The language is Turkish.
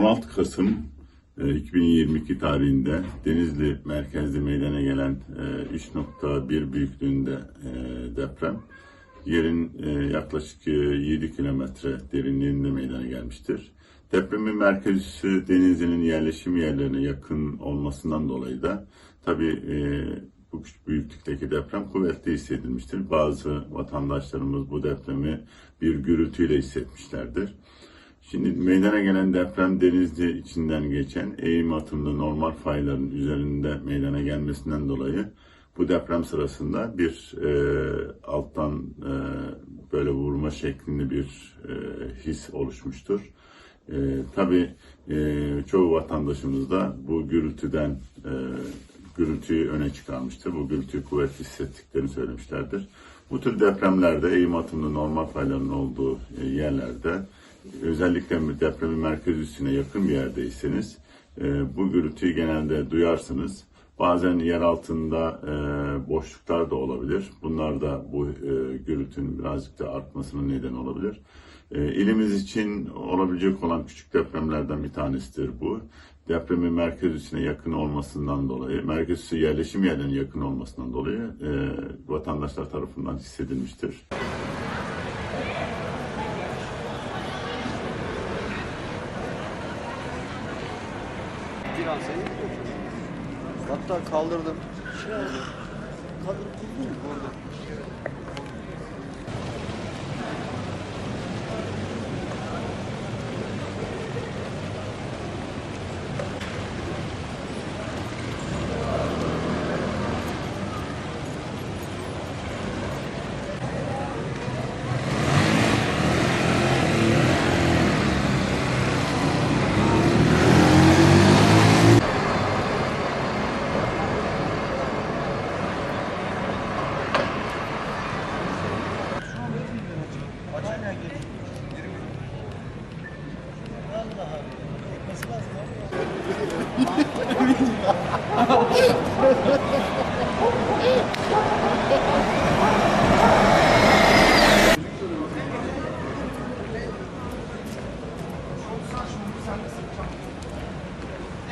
16 Kasım e, 2022 tarihinde Denizli merkezli meydana gelen e, 3.1 büyüklüğünde e, deprem yerin e, yaklaşık e, 7 kilometre derinliğinde meydana gelmiştir. Depremin merkezi Denizli'nin yerleşim yerlerine yakın olmasından dolayı da tabii e, bu büyüklükteki deprem kuvvetli hissedilmiştir. Bazı vatandaşlarımız bu depremi bir gürültüyle hissetmişlerdir. Şimdi meydana gelen deprem Denizli içinden geçen eğim atımlı normal fayların üzerinde meydana gelmesinden dolayı bu deprem sırasında bir e, alttan e, böyle vurma şeklinde bir e, his oluşmuştur. E, tabii e, çoğu vatandaşımız da bu gürültüden e, gürültüyü öne çıkarmıştır. Bu gürültüyü kuvvetli hissettiklerini söylemişlerdir. Bu tür depremlerde eğim atımlı normal fayların olduğu e, yerlerde özellikle depremin merkez üstüne yakın bir yerdeyseniz e, bu gürültüyü genelde duyarsınız. Bazen yer altında e, boşluklar da olabilir. Bunlar da bu e, gürültünün birazcık da artmasına neden olabilir. E, ilimiz için olabilecek olan küçük depremlerden bir tanesidir bu. Depremin merkez üstüne yakın olmasından dolayı, merkez üssü yerleşim yerlerine yakın olmasından dolayı e, vatandaşlar tarafından hissedilmiştir. Finansayı Hatta kaldırdım. Şey oldu. Kaldırıp Ha ha ha ha!